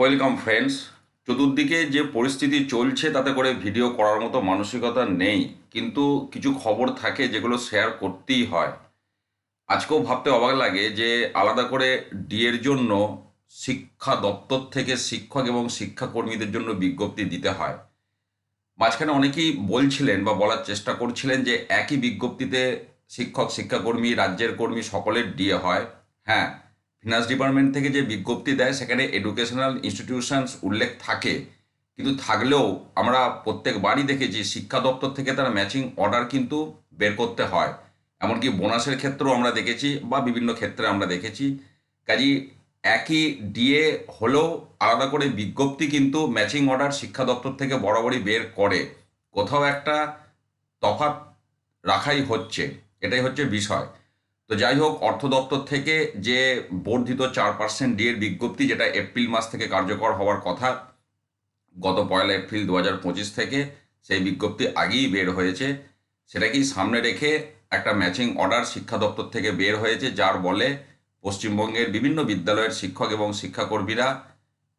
Welcome friends চতুর্দিকে যে পরিস্থিতি চলছে, তাতে করে ভিডিও করার মতো মানসিকতা নেই। কিন্তু কিছু খবর থাকে যেগুলো শেয়ার করতেই হয়। আজকেও ভাবতে অবাক লাগে যে আলাদা করে ডিএর জন্য শিক্ষা দপ্তর থেকে শিক্ষক এবং শিক্ষাকর্মীদের জন্য বিজ্ঞপ্তি দিতে হয়। মাঝখানে অনেকেই বলছিলেন বা বলার চেষ্টা করছিলেন যে একই বিজ্ঞপ্তিতে শিক্ষক, শিক্ষাকর্মী, রাজ্যের কর্মী সকলের ডিএ হয়। হ্যাঁ ফিনান্স ডিপার্টমেন্ট থেকে যে বিজ্ঞপ্তি দেয়, সেখানে এডুকেশনাল ইনস্টিটিউশনস উল্লেখ থাকে। কিন্তু থাকলেও আমরা প্রত্যেকবারই দেখেছি, শিক্ষা দপ্তর থেকে তারা ম্যাচিং অর্ডার কিন্তু বের করতে হয়। এমনকি বোনাসের ক্ষেত্রেও আমরা দেখেছি বা বিভিন্ন ক্ষেত্রে আমরা দেখেছি। কাজী, একই ডিএ হলেও আলাদা করে বিজ্ঞপ্তি কিন্তু ম্যাচিং অর্ডার শিক্ষা দপ্তর থেকে বরাবরই বের করে। কোথাও একটা তফাৎ রাখাই হচ্ছে। এটাই হচ্ছে বিষয়। তো যাই হোক অর্থ দপ্তর থেকে যে বর্ধিত চার পার্সেন্ট ডিএর বিজ্ঞপ্তি, যেটা এপ্রিল মাস থেকে কার্যকর হওয়ার কথা, গত পয়লা এপ্রিল দু হাজার পঁচিশ থেকে সেই বিজ্ঞপ্তি আগেই বের হয়েছে। সেটাকেই সামনে রেখে একটা ম্যাচিং অর্ডার শিক্ষা দপ্তর থেকে বের হয়েছে, যার বলে পশ্চিমবঙ্গের বিভিন্ন বিদ্যালয়ের শিক্ষক এবং শিক্ষাকর্মীরা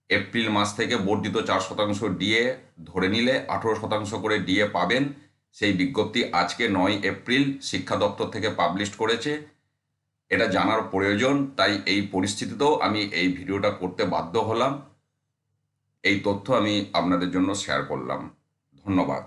এপ্রিল মাস থেকে বর্ধিত চার শতাংশ ডিএ ধরে নিলে আঠেরো শতাংশ করে ডিএ পাবেন। সেই বিজ্ঞপ্তি আজকে নয় এপ্রিল শিক্ষা দপ্তর থেকে পাবলিশ করেছে। এটা জানার প্রয়োজন, তাই এই পরিস্থিতিতেও আমি এই ভিডিওটা করতে বাধ্য হলাম। এই তথ্য আমি আপনাদের জন্য শেয়ার করলাম। ধন্যবাদ।